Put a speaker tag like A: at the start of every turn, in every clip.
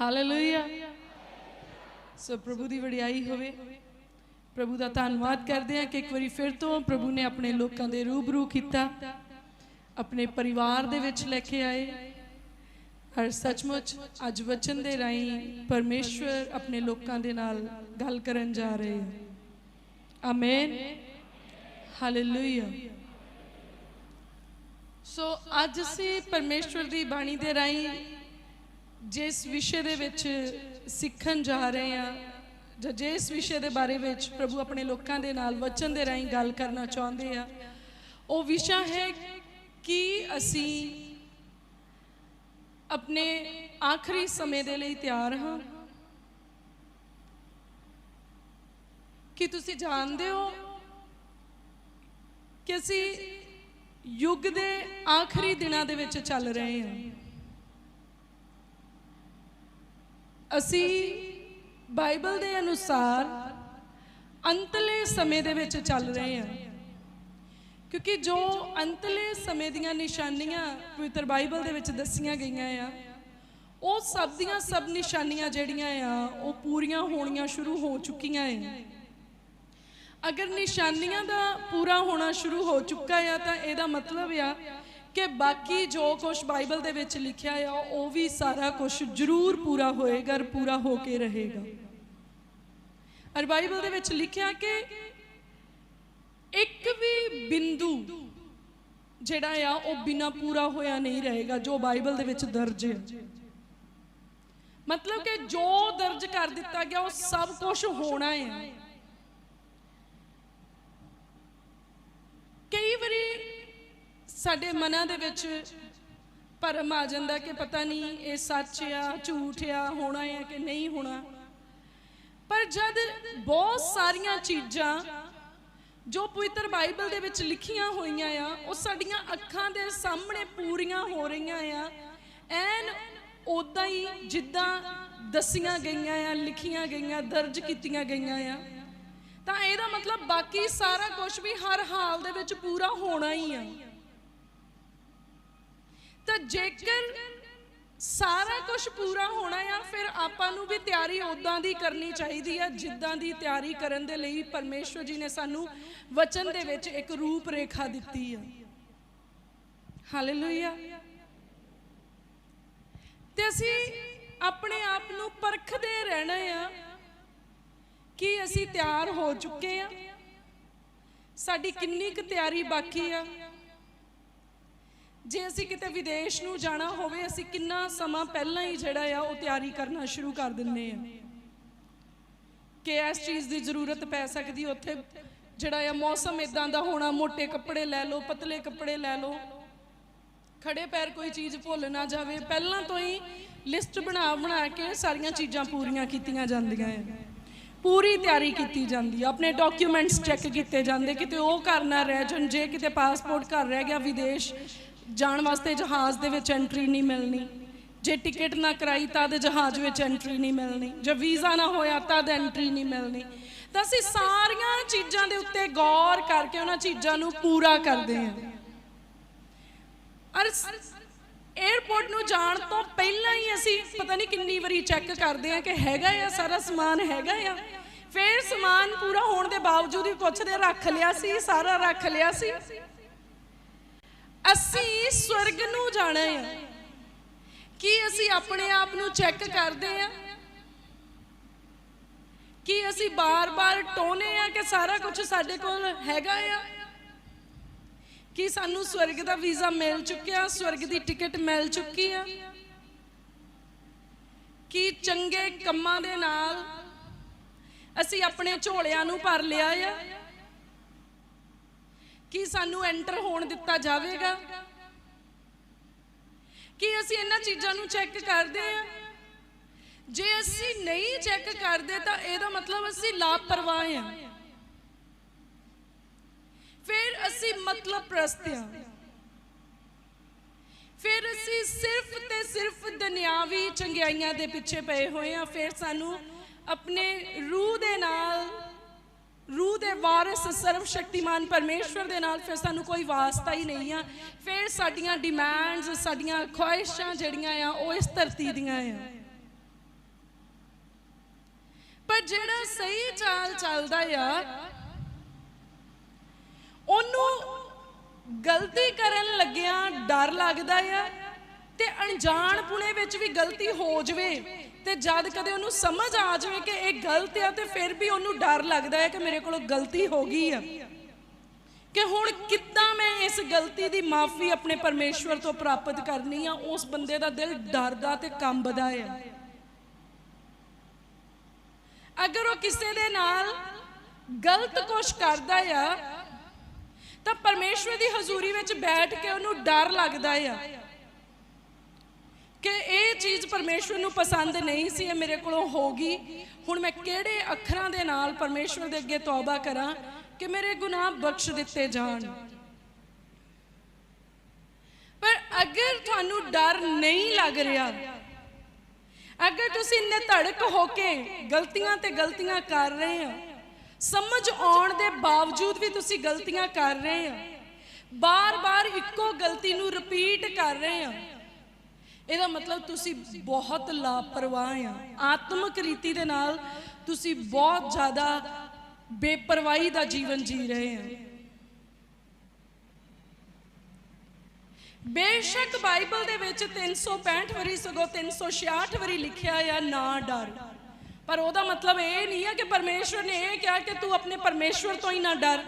A: Hallelujah ਸੋ ਪ੍ਰਭੂ ਦੀ ਵਡਿਆਈ ਹੋਵੇ। ਪ੍ਰਭੂ ਦਾ ਧੰਨਵਾਦ ਕਰਦੇ ਹਾਂ ਕਿ ਇੱਕ ਵਾਰੀ ਫਿਰ ਤੋਂ ਪ੍ਰਭੂ ਨੇ ਆਪਣੇ ਲੋਕਾਂ ਦੇ ਰੂਬਰੂ ਕੀਤਾ। ਆਪਣੇ ਪਰਿਵਾਰ ਦੇ ਵਿੱਚ ਲੈ ਕੇ ਆਏ। ਹਰ ਸੱਚਮੁੱਚ ਅੱਜ ਵਚਨ ਦੇ ਰਾਹੀਂ ਪਰਮੇਸ਼ਵਰ ਆਪਣੇ ਲੋਕਾਂ ਦੇ ਨਾਲ ਗੱਲ ਕਰਨ ਜਾ ਰਹੇ ਹੈ। ਆਮੇਨ ਹਾਲੇਲੂਇਆ ਸੋ ਅੱਜ ਅਸੀਂ ਪਰਮੇਸ਼ਵਰ ਦੀ ਬਾਣੀ ਦੇ ਰਾਹੀਂ ਜਿਸ ਵਿਸ਼ੇ ਦੇ ਵਿੱਚ ਸਿੱਖਣ ਜਾ ਰਹੇ ਹਾਂ, ਜਾਂ ਜਿਸ ਵਿਸ਼ੇ ਦੇ ਬਾਰੇ ਵਿੱਚ ਪ੍ਰਭੂ ਆਪਣੇ ਲੋਕਾਂ ਦੇ ਨਾਲ ਵਚਨ ਦੇ ਰਾਹੀਂ ਗੱਲ ਕਰਨਾ ਚਾਹੁੰਦੇ ਆ ਉਹ ਵਿਸ਼ਾ ਹੈ ਕਿ ਅਸੀਂ ਆਪਣੇ ਆਖਰੀ ਸਮੇਂ ਦੇ ਲਈ ਤਿਆਰ ਹਾਂ। ਕੀ ਤੁਸੀਂ ਜਾਣਦੇ ਹੋ ਕਿ ਅਸੀਂ ਯੁੱਗ ਦੇ ਆਖਰੀ ਦਿਨਾਂ ਦੇ ਵਿੱਚ ਚੱਲ ਰਹੇ ਹਾਂ? ਅਸੀਂ ਬਾਈਬਲ ਦੇ ਅਨੁਸਾਰ ਅੰਤਲੇ ਸਮੇਂ ਦੇ ਵਿੱਚ ਚੱਲ ਰਹੇ ਹਾਂ। ਕਿਉਂਕਿ ਜੋ ਅੰਤਲੇ ਸਮੇਂ ਦੀਆਂ ਨਿਸ਼ਾਨੀਆਂ ਪਵਿੱਤਰ ਬਾਈਬਲ ਦੇ ਵਿੱਚ ਦੱਸੀਆਂ ਗਈਆਂ ਆ, ਉਹ ਸਭ ਦੀਆਂ ਸਭ ਨਿਸ਼ਾਨੀਆਂ ਜਿਹੜੀਆਂ ਆ, ਉਹ ਪੂਰੀਆਂ ਹੋਣੀਆਂ ਸ਼ੁਰੂ ਹੋ ਚੁੱਕੀਆਂ ਆ ਅਗਰ ਨਿਸ਼ਾਨੀਆਂ ਦਾ ਪੂਰਾ ਹੋਣਾ ਸ਼ੁਰੂ ਹੋ ਚੁੱਕਾ ਆ, ਤਾਂ ਇਹਦਾ ਮਤਲਬ ਆ ਕਿ ਬਾਕੀ ਜੋ ਕੁਝ ਬਾਈਬਲ ਦੇ ਵਿੱਚ ਲਿਖਿਆ ਆ, ਉਹ ਵੀ ਸਾਰਾ ਕੁਝ ਜ਼ਰੂਰ ਪੂਰਾ ਹੋਏਗਾ ਔਰ ਪੂਰਾ ਹੋ ਕੇ ਰਹੇਗਾ। ਔਰ ਬਾਈਬਲ ਦੇ ਵਿੱਚ ਲਿਖਿਆ ਕਿ ਇੱਕ ਵੀ ਬਿੰਦੂ ਜਿਹੜਾ ਆ, ਉਹ ਬਿਨਾ ਪੂਰਾ ਹੋਇਆ ਨਹੀਂ ਰਹੇਗਾ, ਜੋ ਬਾਈਬਲ ਦੇ ਵਿੱਚ ਦਰਜ ਹੈ ਮਤਲਬ ਕਿ ਜੋ ਦਰਜ ਕਰ ਦਿੱਤਾ ਗਿਆ, ਉਹ ਸਭ ਕੁਝ ਹੋਣਾ ਹੈ ਕਈ ਵਾਰੀ ਸਾਡੇ ਮਨਾਂ ਦੇ ਵਿੱਚ ਭਰਮ ਆ ਜਾਂਦਾ ਕਿ ਪਤਾ ਨਹੀਂ ਇਹ ਸੱਚ ਆ, ਝੂਠ ਆ, ਹੋਣਾ ਆ ਕਿ ਨਹੀਂ ਹੋਣਾ। ਪਰ ਜਦ ਬਹੁਤ ਸਾਰੀਆਂ ਚੀਜ਼ਾਂ ਜੋ ਪਵਿੱਤਰ ਬਾਈਬਲ ਦੇ ਵਿੱਚ ਲਿਖੀਆਂ ਹੋਈਆਂ ਆ, ਉਹ ਸਾਡੀਆਂ ਅੱਖਾਂ ਦੇ ਸਾਹਮਣੇ ਪੂਰੀਆਂ ਹੋ ਰਹੀਆਂ ਆ, ਐਨ ਉਦਾਂ ਹੀ ਜਿੱਦਾਂ ਦਸੀਆਂ ਗਈਆਂ ਆ, ਲਿਖੀਆਂ ਗਈਆਂ, ਦਰਜ ਕੀਤੀਆਂ ਗਈਆਂ ਆ, ਤਾਂ ਇਹਦਾ ਮਤਲਬ ਬਾਕੀ ਸਾਰਾ ਕੁਝ ਵੀ ਹਰ ਹਾਲ ਦੇ ਵਿੱਚ ਪੂਰਾ ਹੋਣਾ ਹੀ ਆ। ਤਾਂ ਜੇਕਰ ਸਾਰਾ ਕੁਝ ਪੂਰਾ ਹੋਣਾ ਆ, ਫਿਰ ਆਪਾਂ ਨੂੰ ਵੀ ਤਿਆਰੀ ਉਦਾਂ ਦੀ ਕਰਨੀ ਚਾਹੀਦੀ ਆ, ਜਿੱਦਾਂ ਦੀ ਤਿਆਰੀ ਕਰਨ ਦੇ ਲਈ ਪਰਮੇਸ਼ਵਰ ਜੀ ਨੇ ਸਾਨੂੰ ਵਚਨ ਦੇ ਵਿੱਚ ਇੱਕ ਰੂਪ ਰੇਖਾ ਦਿੱਤੀ ਆ। ਹਾਲੇਲੂਇਆ ਤੇ ਅਸੀਂ ਆਪਣੇ ਆਪ ਨੂੰ ਪਰਖਦੇ ਰਹਿਣਾ ਆ ਕਿ ਅਸੀਂ ਤਿਆਰ ਹੋ ਚੁੱਕੇ ਆ। ਸਾਡੀ ਕਿੰਨੀ ਕੁ ਤਿਆਰੀ ਬਾਕੀ ਆ। ਜੇ ਅਸੀਂ ਕਿਤੇ ਵਿਦੇਸ਼ ਨੂੰ ਜਾਣਾ ਹੋਵੇ, ਅਸੀਂ ਕਿੰਨਾ ਸਮਾਂ ਪਹਿਲਾਂ ਹੀ ਜਿਹੜਾ ਆ, ਉਹ ਤਿਆਰੀ ਕਰਨਾ ਸ਼ੁਰੂ ਕਰ ਦਿੰਨੇ ਆ। ਕਿ ਇਸ ਚੀਜ਼ ਦੀ ਜ਼ਰੂਰਤ ਪੈ ਸਕਦੀ? ਉੱਥੇ ਜਿਹੜਾ ਆ, ਮੌਸਮ ਇਦਾਂ ਦਾ ਹੋਣਾ ਮੋٹے ਕੱਪੜੇ ਲੈ ਲਓ, ਪਤਲੇ ਕੱਪੜੇ ਲੈ ਲਓ। ਖੜੇ ਪੈਰ ਕੋਈ ਚੀਜ਼ ਭੁੱਲ ਨਾ ਜਾਵੇ। ਪਹਿਲਾਂ ਤੋਂ ਹੀ ਲਿਸਟ ਬਣਾ ਬਣਾ ਕੇ ਸਾਰੀਆਂ ਚੀਜ਼ਾਂ ਪੂਰੀਆਂ ਕੀਤੀਆਂ ਜਾਂਦੀਆਂ ਆ। ਪੂਰੀ ਤਿਆਰੀ ਕੀਤੀ ਜਾਂਦੀ ਆ। ਆਪਣੇ ਡਾਕੂਮੈਂਟਸ ਚੈੱਕ ਕੀਤੇ ਜਾਂਦੇ। ਕਿਤੇ ਉਹ ਕਰਨਾ ਰਹਿ ਜਾਣ, ਜੇ ਕਿਤੇ ਪਾਸਪੋਰਟ ਘਰ ਰਹਿ ਗਿਆ, ਵਿਦੇਸ਼ ਜਾਣ ਵਾਸਤੇ ਜਹਾਜ਼ ਦੇ ਵਿੱਚ ਐਂਟਰੀ ਨਹੀਂ ਮਿਲਣੀ। ਜੇ ਟਿਕਟ ਨਾ ਕਰਾਈ ਤਾਂ ਦੇ ਜਹਾਜ਼ ਵਿੱਚ ਐਂਟਰੀ ਨਹੀਂ ਮਿਲਣੀ। ਜੇ ਵੀਜ਼ਾ ਨਾ ਹੋਇਆ ਤਾਂ ਦੇ ਐਂਟਰੀ ਨਹੀਂ ਮਿਲਣੀ। ਤਾਂ ਅਸੀਂ ਸਾਰੀਆਂ ਚੀਜ਼ਾਂ ਦੇ ਉੱਤੇ ਗੌਰ ਕਰਕੇ ਉਹਨਾਂ ਚੀਜ਼ਾਂ ਨੂੰ ਪੂਰਾ ਕਰਦੇ ਹਾਂ। ਅਰ 에어ਪੋਰਟ ਨੂੰ ਜਾਣ ਤੋਂ ਪਹਿਲਾਂ ਹੀ ਅਸੀਂ ਪਤਾ ਨਹੀਂ ਕਿੰਨੀ ਵਾਰੀ ਚੈੱਕ ਕਰਦੇ ਆ ਕਿ ਹੈਗਾ ਆ, ਸਾਰਾ ਸਮਾਨ ਹੈਗਾ ਆ। ਫਿਰ ਸਮਾਨ ਪੂਰਾ ਹੋਣ ਦੇ ਬਾਵਜੂਦ ਵੀ ਪੁੱਛਦੇ ਰੱਖ ਲਿਆ ਸੀ, ਸਾਰਾ ਰੱਖ ਲਿਆ ਸੀ। ਅਸੀਂ ਸਵਰਗ ਨੂੰ ਜਾਣਾ ਹੈ। ਕੀ ਅਸੀਂ ਆਪਣੇ ਆਪ ਨੂੰ ਚੈੱਕ ਕਰਦੇ ਆ ਕੀ ਅਸੀਂ ਬਾਰ-ਬਾਰ ਟੋਨੇ ਆ ਕਿ ਸਾਰਾ ਕੁਝ ਸਾਡੇ ਕੋਲ ਹੈਗਾ ਆ? ਕੀ ਸਾਨੂੰ ਸਵਰਗ ਦਾ ਵੀਜ਼ਾ ਮਿਲ ਚੁੱਕਿਆ? ਸਵਰਗ ਦੀ ਟਿਕਟ ਮਿਲ ਚੁੱਕੀ ਆ? ਕੀ ਚੰਗੇ ਕੰਮਾਂ ਦੇ ਨਾਲ ਅਸੀਂ ਆਪਣੇ ਝੋਲਿਆਂ ਨੂੰ ਭਰ ਲਿਆ ਆ? ਕੀ ਸਾਨੂੰ ਐਂਟਰ ਹੋਣ ਦਿੱਤਾ ਜਾਵੇਗਾ? ਕੀ ਅਸੀਂ ਇਹਨਾਂ ਚੀਜ਼ਾਂ ਨੂੰ ਚੈੱਕ ਕਰਦੇ ਆ ਜੇ ਅਸੀਂ ਨਹੀਂ ਚੈੱਕ ਕਰਦੇ ਤਾਂ ਇਹਦਾ ਮਤਲਬ ਅਸੀਂ ਲਾਪਰਵਾਹ ਆ ਫਿਰ ਅਸੀਂ ਮਤਲਬ ਪ੍ਰਸਤ ਆ ਫਿਰ ਅਸੀਂ ਸਿਰਫ ਤੇ ਸਿਰਫ ਦੁਨਿਆਵੀ ਚੰਗਿਆਈਆਂ ਦੇ ਪਿੱਛੇ ਪਏ ਹੋਏ ਆ ਫਿਰ ਸਾਨੂੰ ਆਪਣੇ ਰੂਹ ਦੇ ਨਾਲ ਰੂਹ ਦੇ ਵਾਰਿਸ ਸਰਵ ਸ਼ਕਤੀਮਾਨ ਪਰਮੇਸ਼ਵਰ ਦੇ ਨਾਲ ਫਿਰ ਸਾਨੂੰ ਕੋਈ ਵਾਸਤਾ ਹੀ ਨਹੀਂ ਆ। ਫਿਰ ਸਾਡੀਆਂ ਡਿਮਾਂਡਸ ਸਾਡੀਆਂ ਖੁਆਇਸ਼ਾਂ ਜਿਹੜੀਆਂ ਆ, ਉਹ ਇਸ ਧਰਤੀ ਦੀਆਂ ਆ। ਪਰ ਜਿਹੜਾ ਸਹੀ ਚਾਲ ਚੱਲਦਾ ਆ, ਉਹਨੂੰ ਗਲਤੀ ਕਰਨ ਲੱਗਿਆ ਡਰ ਲੱਗਦਾ ਆ ਤੇ ਅਣਜਾਣ ਪੁਣੇ ਵਿੱਚ ਵੀ ਗਲਤੀ ਹੋ ਜਵੇ। ਤੇ ਜਦ ਕਦੇ ਉਹਨੂੰ ਸਮਝ ਆ ਜਾਵੇ ਕਿ ਇਹ ਗਲਤ ਆ ਤੇ ਫਿਰ ਵੀ ਉਹਨੂੰ ਡਰ ਲੱਗਦਾ ਹੈ ਕਿ ਮੇਰੇ ਕੋਲੋਂ ਗਲਤੀ ਹੋ ਗਈ ਆ। ਕਿ ਹੁਣ ਕਿੱਦਾਂ ਮੈਂ ਇਸ ਗਲਤੀ ਦੀ ਮਾਫੀ ਆਪਣੇ ਪਰਮੇਸ਼ਵਰ ਤੋਂ ਪ੍ਰਾਪਤ ਕਰਨੀ ਆ, ਉਸ ਬੰਦੇ ਦਾ ਦਿਲ ਡਰਦਾ ਤੇ ਕੰਬਦਾ ਆ। ਅਗਰ ਉਹ ਕਿਸੇ ਦੇ ਨਾਲ ਗਲਤ ਕੁਝ ਕਰਦਾ ਆ, ਤਾਂ ਪਰਮੇਸ਼ਵਰ ਦੀ ਹਜ਼ੂਰੀ ਵਿੱਚ ਬੈਠ ਕੇ ਉਹਨੂੰ ਡਰ ਲੱਗਦਾ ਆ। ਕਿ ਇਹ ਚੀਜ਼ ਪਰਮੇਸ਼ਵਰ ਨੂੰ ਪਸੰਦ ਨਹੀਂ ਸੀ, ਇਹ ਮੇਰੇ ਕੋਲੋਂ ਹੋਗੀ ਹੁਣ ਮੈਂ ਕਿਹੜੇ ਅੱਖਰਾਂ ਦੇ ਨਾਲ ਪਰਮੇਸ਼ਵਰ ਦੇ ਅੱਗੇ ਤੌਬਾ ਕਰਾਂ ਕਿ ਮੇਰੇ ਗੁਨਾਹ ਬਖਸ਼ ਦਿੱਤੇ ਜਾਣ? ਪਰ ਅਗਰ ਤੁਹਾਨੂੰ ਡਰ ਨਹੀਂ ਲੱਗ ਰਿਹਾ, ਅਗਰ ਤੁਸੀਂ ਇੰਨੇ ਧੜਕ ਹੋ ਕੇ ਗਲਤੀਆਂ ਤੇ ਗਲਤੀਆਂ ਕਰ ਰਹੇ ਹੋ, ਸਮਝ ਆਉਣ ਦੇ ਬਾਵਜੂਦ ਵੀ ਤੁਸੀਂ ਗਲਤੀਆਂ ਕਰ ਰਹੇ ਹੋ, ਬਾਰ-ਬਾਰ ਇੱਕੋ ਗਲਤੀ ਨੂੰ ਰਿਪੀਟ ਕਰ ਰਹੇ ਹੋ ਇਹਦਾ ਮਤਲਬ ਤੁਸੀਂ ਬਹੁਤ ਲਾਪਰਵਾਹ ਆ। ਆਤਮਿਕ ਰੀਤੀ ਦੇ ਨਾਲ ਤੁਸੀਂ ਬਹੁਤ ਜ਼ਿਆਦਾ ਬੇਪਰਵਾਹੀ ਦਾ ਜੀਵਨ ਜੀ ਰਹੇ ਆ। ਬੇਸ਼ੱਕ ਬਾਈਬਲ ਦੇ ਵਿੱਚ 365 ਵਾਰੀ ਸਗੋਂ 366 ਵਾਰੀ ਲਿਖਿਆ ਆ, ਨਾ ਡਰ। ਪਰ ਉਹਦਾ ਮਤਲਬ ਇਹ ਨਹੀਂ ਹੈ ਕਿ ਪਰਮੇਸ਼ਵਰ ਨੇ ਇਹ ਕਿਹਾ ਕਿ ਤੂੰ ਆਪਣੇ ਪਰਮੇਸ਼ਵਰ ਤੋਂ ਹੀ ਨਾ ਡਰ।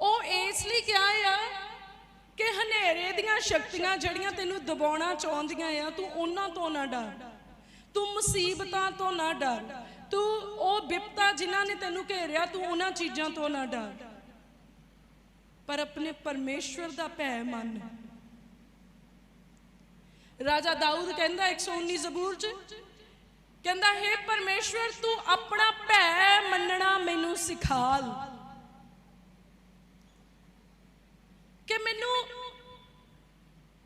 A: ਉਹ ਇਸ ਲਈ ਕਿਹਾ ਆ ਕਿ ਹਨੇਰੇ ਦੀਆਂ ਸ਼ਕਤੀਆਂ ਜਿਹੜੀਆਂ ਤੈਨੂੰ ਦਬਾਉਣਾ ਚਾਹੁੰਦੀਆਂ ਆ, ਤੂੰ ਉਹਨਾਂ ਤੋਂ ਨਾ ਡਰ। ਤੂੰ ਮੁਸੀਬਤਾਂ ਤੋਂ ਨਾ ਡਰ। ਤੂੰ ਉਹ ਵਿਪਤਾ ਜਿਨ੍ਹਾਂ ਨੇ ਤੈਨੂੰ ਘੇਰਿਆ, ਤੂੰ ਉਹਨਾਂ ਚੀਜ਼ਾਂ ਤੋਂ ਨਾ ਡਰ। ਪਰ ਆਪਣੇ ਪਰਮੇਸ਼ਵਰ ਦਾ ਭੈ ਮੰਨ। ਰਾਜਾ ਦਾਊਦ ਕਹਿੰਦਾ 119 ਜ਼ਬੂਰ ਚ, ਕਹਿੰਦਾ, ਹੈ ਪਰਮੇਸ਼ਵਰ, ਤੂੰ ਆਪਣਾ ਭੈ ਮੰਨਣਾ ਮੈਨੂੰ ਸਿਖਾਲ ਕਿ ਮੈਨੂੰ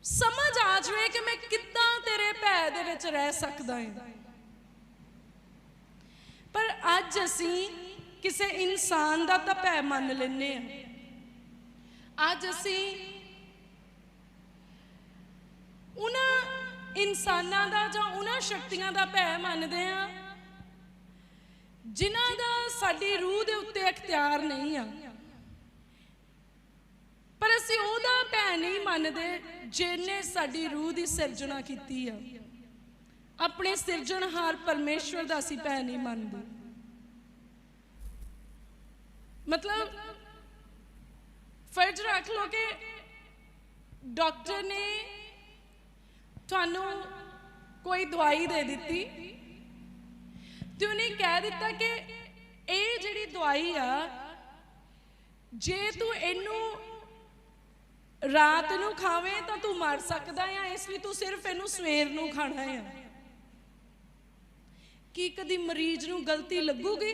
A: ਸਮਝ ਆ ਜਾਵੇ ਕਿ ਮੈਂ ਕਿੱਦਾਂ ਤੇਰੇ ਭੈ ਦੇ ਵਿੱਚ ਰਹਿ ਸਕਦਾ ਹਾਂ। ਪਰ ਅੱਜ ਅਸੀਂ ਕਿਸੇ ਇਨਸਾਨ ਦਾ ਤਾਂ ਭੈ ਮੰਨ ਲੈਨੇ ਆ ਅੱਜ ਅਸੀਂ ਉਹਨਾਂ ਇਨਸਾਨਾਂ ਦਾ ਜਾਂ ਉਹਨਾਂ ਸ਼ਕਤੀਆਂ ਦਾ ਭੈ ਮੰਨਦੇ ਆ ਜਿਨ੍ਹਾਂ ਦਾ ਸਾਡੀ ਰੂਹ ਦੇ ਉੱਤੇ ਇਖਤਿਆਰ ਨਹੀਂ ਆ। ਅਸੀਂ ਉਹਦਾ ਭੈ ਨਹੀਂ ਮੰਨਦੇ ਜਿਹਨੇ ਸਾਡੀ ਰੂਹ ਦੀ ਸਿਰਜਣਾ ਕੀਤੀ ਆ। ਆਪਣੇ ਸਿਰਜਣਹਾਰ ਪਰਮੇਸ਼ਵਰ ਦਾ ਅਸੀਂ ਭੈ ਨਹੀਂ ਮੰਨਦੇ। ਮਤਲਬ ਫਰਜ਼ ਰੱਖ ਲਓ ਕਿ ਡਾਕਟਰ ਨੇ ਤੁਹਾਨੂੰ ਕੋਈ ਦਵਾਈ ਦੇ ਦਿੱਤੀ ਤੇ ਉਹਨੇ ਕਹਿ ਦਿੱਤਾ ਕਿ ਇਹ ਜਿਹੜੀ ਦਵਾਈ ਆ, ਜੇ ਤੂੰ ਇਹਨੂੰ ਰਾਤ ਨੂੰ ਖਾਵੇਂ ਤਾਂ ਤੂੰ ਮਰ ਸਕਦਾ ਆ, ਇਸ ਲਈ ਤੂੰ ਸਿਰਫ ਇਹਨੂੰ ਸਵੇਰ ਨੂੰ ਖਾਣਾ ਆ। ਕੀ ਕਦੀ ਮਰੀਜ਼ ਨੂੰ ਗਲਤੀ ਲੱਗੂਗੀ?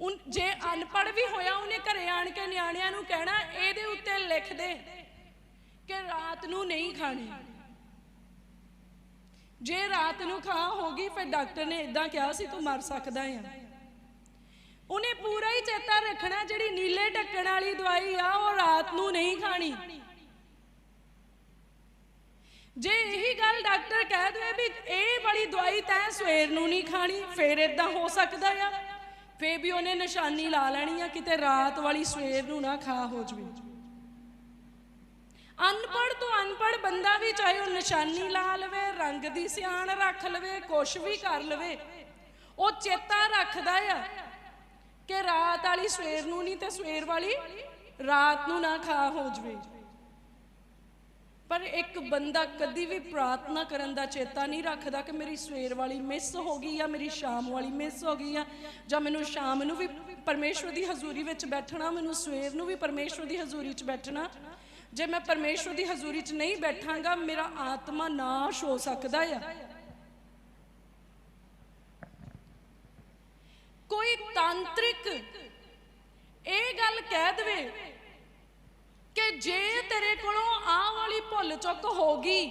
A: ਉਨ ਜੇ ਅਨਪੜ ਵੀ ਹੋਇਆ, ਉਹਨੇ ਘਰੇ ਆਣ ਕੇ ਨਿਆਣਿਆਂ ਨੂੰ ਕਹਿਣਾ, ਇਹਦੇ ਉੱਤੇ ਲਿਖ ਦੇ ਕਿ ਰਾਤ ਨੂੰ ਨਹੀਂ ਖਾਣੀ। ਜੇ ਰਾਤ ਨੂੰ ਖਾ ਹੋਗੀ, ਫਿਰ ਡਾਕਟਰ ਨੇ ਇਦਾਂ ਕਿਹਾ ਸੀ, ਤੂੰ ਮਰ ਸਕਦਾ ਆ। ਉਹਨੇ ਪੂਰਾ ਹੀ ਚੇਤਾ ਰੱਖਣਾ ਜਿਹੜੀ ਨੀਲੇ ਢੱਕਣ ਵਾਲੀ ਦਵਾਈ ਆ, ਉਹ ਰਾਤ ਨੂੰ ਨਹੀਂ ਖਾਣੀ। ਜੇ ਇਹੀ ਗੱਲ ਡਾਕਟਰ ਕਹਿ ਦੇਵੇ ਵੀ ਇਹ ਵਾਲੀ ਦਵਾਈ ਤੈਂ ਸਵੇਰ ਨੂੰ ਨਹੀਂ ਖਾਣੀ, ਫੇਰ ਇਦਾਂ ਹੋ ਸਕਦਾ ਆ। ਫੇਰ ਵੀ ਉਹਨੇ ਨਿਸ਼ਾਨੀ ਲਾ ਲੈਣੀ ਆ, ਕਿਤੇ ਰਾਤ ਵਾਲੀ ਸਵੇਰ ਨੂੰ ਨਾ ਖਾ ਹੋ ਜਵੇ। ਅਨਪੜ ਤੋਂ ਅਨਪੜ ਬੰਦਾ ਵੀ ਚਾਹੇ ਉਹ ਨਿਸ਼ਾਨੀ ਲਾ ਲਵੇ, ਰੰਗ ਦੀ ਸਿਆਣ ਰੱਖ ਲਵੇ, ਕੁਛ ਵੀ ਕਰ ਲਵੇ, ਉਹ ਚੇਤਾ ਰੱਖਦਾ ਆ। ਕਿ ਰਾਤ ਵਾਲੀ ਸਵੇਰ ਨੂੰ ਨਹੀਂ ਤੇ ਸਵੇਰ ਵਾਲੀ ਰਾਤ ਨੂੰ ਨਾ ਖਾ ਹੋ ਜਵੇ। ਪਰ ਇੱਕ ਬੰਦਾ ਕਦੀ ਵੀ ਪ੍ਰਾਰਥਨਾ ਕਰਨ ਦਾ ਚੇਤਾ ਨਹੀਂ ਰੱਖਦਾ ਕਿ ਮੇਰੀ ਸਵੇਰ ਵਾਲੀ ਮਿਸ ਹੋ ਗਈ ਜਾਂ ਮੇਰੀ ਸ਼ਾਮ ਵਾਲੀ ਮਿਸ ਹੋ ਗਈ ਆ, ਜਾਂ ਮੈਨੂੰ ਸ਼ਾਮ ਨੂੰ ਵੀ ਪਰਮੇਸ਼ਵਰ ਦੀ ਹਜ਼ੂਰੀ ਵਿੱਚ ਬੈਠਣਾ, ਮੈਨੂੰ ਸਵੇਰ ਨੂੰ ਵੀ ਪਰਮੇਸ਼ਵਰ ਦੀ ਹਜ਼ੂਰੀ 'ਚ ਬੈਠਣਾ। ਜੇ ਮੈਂ ਪਰਮੇਸ਼ਵਰ ਦੀ ਹਜ਼ੂਰੀ 'ਚ ਨਹੀਂ ਬੈਠਾਂਗਾ, ਮੇਰਾ ਆਤਮਾ ਨਾਸ਼ ਹੋ ਸਕਦਾ ਆ। ਕੋਈ ਤਾਂਤਰਿਕ ਇਹ ਗੱਲ ਕਹਿ ਦੇਵੇ ਕਿ ਜੇ ਤੇਰੇ ਕੋਲੋਂ ਆਹ ਵਾਲੀ ਭੁੱਲ ਚੁੱਕ ਹੋ ਗਈ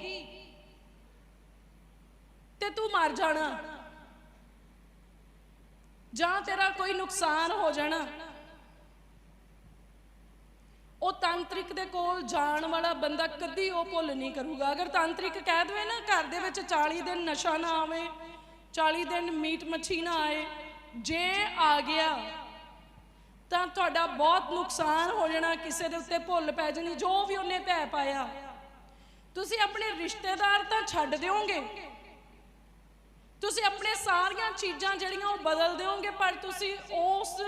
A: ਤੇ ਤੂੰ ਮਰ ਜਾਣਾ। ਜਾਂ ਤੇਰਾ ਕੋਈ ਨੁਕਸਾਨ ਹੋ ਜਾਣਾ। ਉਹ ਤਾਂਤਰਿਕ ਦੇ ਕੋਲ ਜਾਣ ਵਾਲਾ ਬੰਦਾ ਕਦੀ ਉਹ ਭੁੱਲ ਨਹੀਂ ਕਰੂਗਾ। ਅਗਰ ਤਾਂਤਰਿਕ ਕਹਿ ਦੇਵੇ ਨਾ, ਘਰ ਦੇ ਵਿੱਚ 40 ਦਿਨ ਨਸ਼ਾ ਨਾ ਆਵੇ 40 ਦਿਨ ਮੀਟ ਮੱਛੀ ਨਾ ਆਏ ਜੇ ਆ ਗਿਆ, ਤਾਂ ਤੁਹਾਡਾ ਬਹੁਤ ਨੁਕਸਾਨ ਹੋ ਜਾਣਾ, ਕਿਸੇ ਦੇ ਉੱਤੇ ਭੁੱਲ ਪੈ ਜਾਣੀ, ਜੋ ਵੀ ਉਹਨੇ ਭੈ ਪਾਇਆ। ਤੁਸੀਂ ਆਪਣੇ ਰਿਸ਼ਤੇਦਾਰ ਤਾਂ ਛੱਡ ਦਿਓਗੇ। ਤੁਸੀਂ ਆਪਣੇ ਸਾਰੀਆਂ ਚੀਜ਼ਾਂ ਜਿਹੜੀਆਂ ਉਹ ਬਦਲ ਦਿਓਗੇ, ਪਰ ਤੁਸੀਂ ਉਸ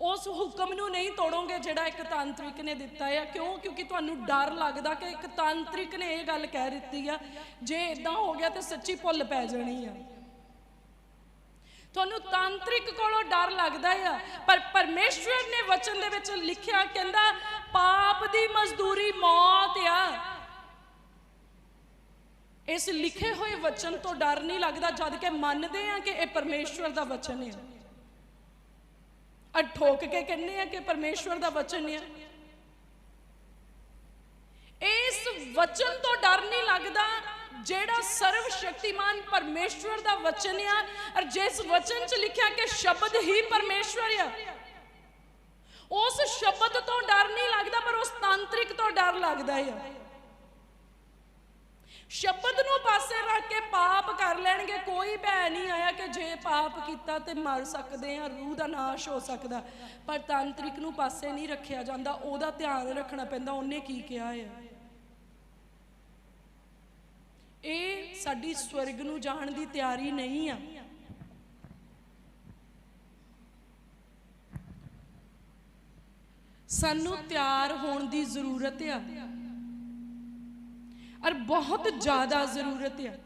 A: ਉਸ ਹੁਕਮ ਨੂੰ ਨਹੀਂ ਤੋੜੋਗੇ ਜਿਹੜਾ ਇੱਕ ਤਾਂਤਰਿਕ ਨੇ ਦਿੱਤਾ ਹੈ ਕਿਉਂ? ਕਿਉਂਕਿ ਤੁਹਾਨੂੰ ਡਰ ਲੱਗਦਾ ਕਿ ਇੱਕ ਤਾਂਤਰਿਕ ਨੇ ਇਹ ਗੱਲ ਕਹਿ ਦਿੱਤੀ ਆ। ਜੇ ਇਦਾਂ ਹੋ ਗਿਆ ਤੇ ਸੱਚੀ ਭੁੱਲ ਪੈ ਜਾਣੀ ਆ। ਤੁਹਾਨੂੰ ਤਾਂਤਰਿਕ ਕੋਲੋਂ ਡਰ ਲੱਗਦਾ ਆ, ਪਰ ਪਰਮੇਸ਼ਵਰ ਨੇ ਵਚਨ ਦੇ ਵਿੱਚ ਲਿਖਿਆ, ਕਹਿੰਦਾ, ਪਾਪ ਦੀ ਮਜ਼ਦੂਰੀ ਮੌਤ ਆ। ਇਸ ਲਿਖੇ ਹੋਏ ਵਚਨ ਤੋਂ ਡਰ ਨਹੀਂ ਲੱਗਦਾ, ਜਦ ਕਿ ਮੰਨਦੇ ਆ ਕਿ ਇਹ ਪਰਮੇਸ਼ਵਰ ਦਾ ਵਚਨ ਹੈ ਅ ਠੋਕ ਕੇ ਕਹਿੰਦੇ ਆ ਕਿ ਪਰਮੇਸ਼ਵਰ ਦਾ ਵਚਨ ਹੈ ਇਸ ਵਚਨ ਤੋਂ ਡਰ ਨਹੀਂ ਲੱਗਦਾ ਜਿਹੜਾ ਸਰਵ ਸ਼ਕਤੀਮਾਨ ਪਰਮੇਸ਼ਵਰ ਦਾ ਵਚਨ ਆ, ਔਰ ਜਿਸ ਵਚਨ 'ਚ ਲਿਖਿਆ ਕਿ ਸ਼ਬਦ ਹੀ ਪਰਮੇਸ਼ਵਰ ਆ। ਉਸ ਸ਼ਬਦ ਤੋਂ ਡਰ ਨਹੀਂ ਲੱਗਦਾ, ਪਰ ਉਸ ਤਾਂਤਰਿਕ ਤੋਂ ਡਰ ਲੱਗਦਾ ਆ। ਸ਼ਬਦ ਨੂੰ ਪਾਸੇ ਰੱਖ ਕੇ ਪਾਪ ਕਰ ਲੈਣਗੇ, ਕੋਈ ਭੈ ਨਹੀਂ ਆਇਆ ਕਿ ਜੇ ਪਾਪ ਕੀਤਾ ਤੇ ਮਰ ਸਕਦੇ ਆ, ਰੂਹ ਦਾ ਨਾਸ਼ ਹੋ ਸਕਦਾ। ਪਰ ਤਾਂਤਰਿਕ ਨੂੰ ਪਾਸੇ ਨਹੀਂ ਰੱਖਿਆ ਜਾਂਦਾ, ਉਹਦਾ ਧਿਆਨ ਰੱਖਣਾ ਪੈਂਦਾ, ਉਹਨੇ ਕੀ ਕਿਹਾ ਹੈ ਇਹ ਸਾਡੀ ਸਵਰਗ ਨੂੰ ਜਾਣ ਦੀ ਤਿਆਰੀ ਨਹੀਂ ਆ। ਸਾਨੂੰ ਤਿਆਰ ਹੋਣ ਦੀ ਜ਼ਰੂਰਤ ਆ। ਔਰ ਬਹੁਤ ਜ਼ਿਆਦਾ ਜ਼ਰੂਰਤ ਆ।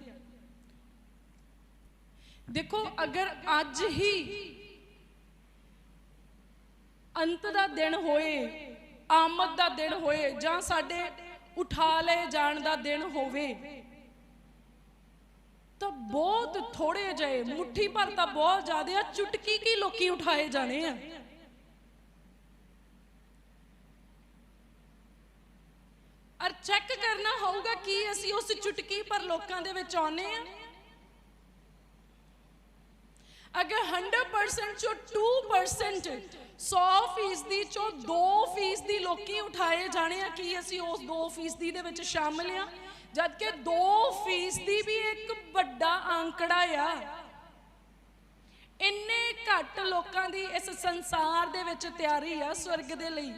A: ਦੇਖੋ, ਅਗਰ ਅੱਜ ਹੀ ਅੰਤ ਦਾ ਦਿਨ ਹੋਏ, ਆਮਦ ਦਾ ਦਿਨ ਹੋਏ ਜਾਂ ਸਾਡੇ ਉਠਾ ਲਏ ਜਾਣ ਦਾ ਦਿਨ ਹੋਵੇ ਤਾਂ ਬਹੁਤ ਥੋੜੇ ਜਿਹੇ, ਮੁਠੀ ਭਰ ਤਾਂ ਬਹੁਤ ਜ਼ਿਆਦਾ ਆ, ਚੁਟਕੀ ਕੀ ਲੋਕੀ ਉਠਾਏ ਜਾਣੇ ਆ? ਔਰ ਚੈੱਕ ਕਰਨਾ ਹੋਊਗਾ ਕੀ ਅਸੀਂ ਉਸ ਚੁਟਕੀ ਪਰ ਲੋਕਾਂ ਦੇ ਵਿੱਚ ਆਉਨੇ ਆ? ਅਗਰ 100% ਚੋਂ 2% 100 ਫੀਸਦੀ ਚੋਂ 2 ਫੀਸਦੀ ਲੋਕੀ ਉਠਾਏ ਜਾਣੇ ਆ, ਕੀ ਅਸੀਂ ਉਸ 2 ਫੀਸਦੀ ਦੇ ਵਿੱਚ ਸ਼ਾਮਲ ਆ? ਜਦ ਕਿ 2 ਫੀਸਦੀ ਵੀ ਇੱਕ ਵੱਡਾ ਅੰਕੜਾ ਆ, ਇੰਨੇ ਘੱਟ ਲੋਕਾਂ ਦੀ ਇਸ ਸੰਸਾਰ ਦੇ ਵਿੱਚ ਤਿਆਰੀ ਆ ਸਵਰਗ ਦੇ ਲਈ।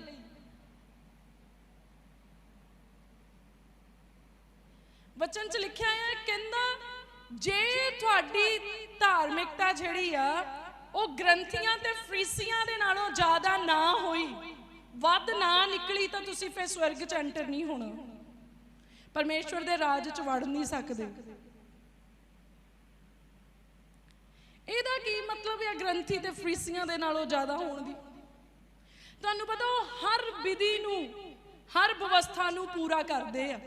A: ਵਚਨ ਚ ਲਿਖਿਆ ਆ, ਕਹਿੰਦਾ, ਜੇ ਤੁਹਾਡੀ ਧਾਰਮਿਕਤਾ ਜਿਹੜੀ ਆ, ਉਹ ਗ੍ਰੰਥੀਆਂ ਤੇ ਫਰੀਸੀਆਂ ਦੇ ਨਾਲੋਂ ਜ਼ਿਆਦਾ ਨਾ ਹੋਈ, ਵੱਧ ਨਾ ਨਿਕਲੀ ਤਾਂ ਤੁਸੀਂ ਫਿਰ ਸਵਰਗ ਚ ਐਂਟਰ ਨਹੀਂ ਹੋਣਾ। ਪਰਮੇਸ਼ਵਰ ਦੇ ਰਾਜ ਚ ਵੜ ਨਹੀਂ ਸਕਦੇ। ਇਹਦਾ ਕੀ ਮਤਲਬ ਹੈ ਗ੍ਰੰਥੀ ਤੇ ਫਰੀਸੀਆਂ ਦੇ ਨਾਲੋਂ ਜ਼ਿਆਦਾ ਹੋਣ ਦੀ? ਤੁਹਾਨੂੰ ਪਤਾ ਉਹ ਹਰ ਵਿਧੀ ਨੂੰ, ਹਰ ਵਿਵਸਥਾ ਨੂੰ ਪੂਰਾ ਕਰਦੇ ਆ।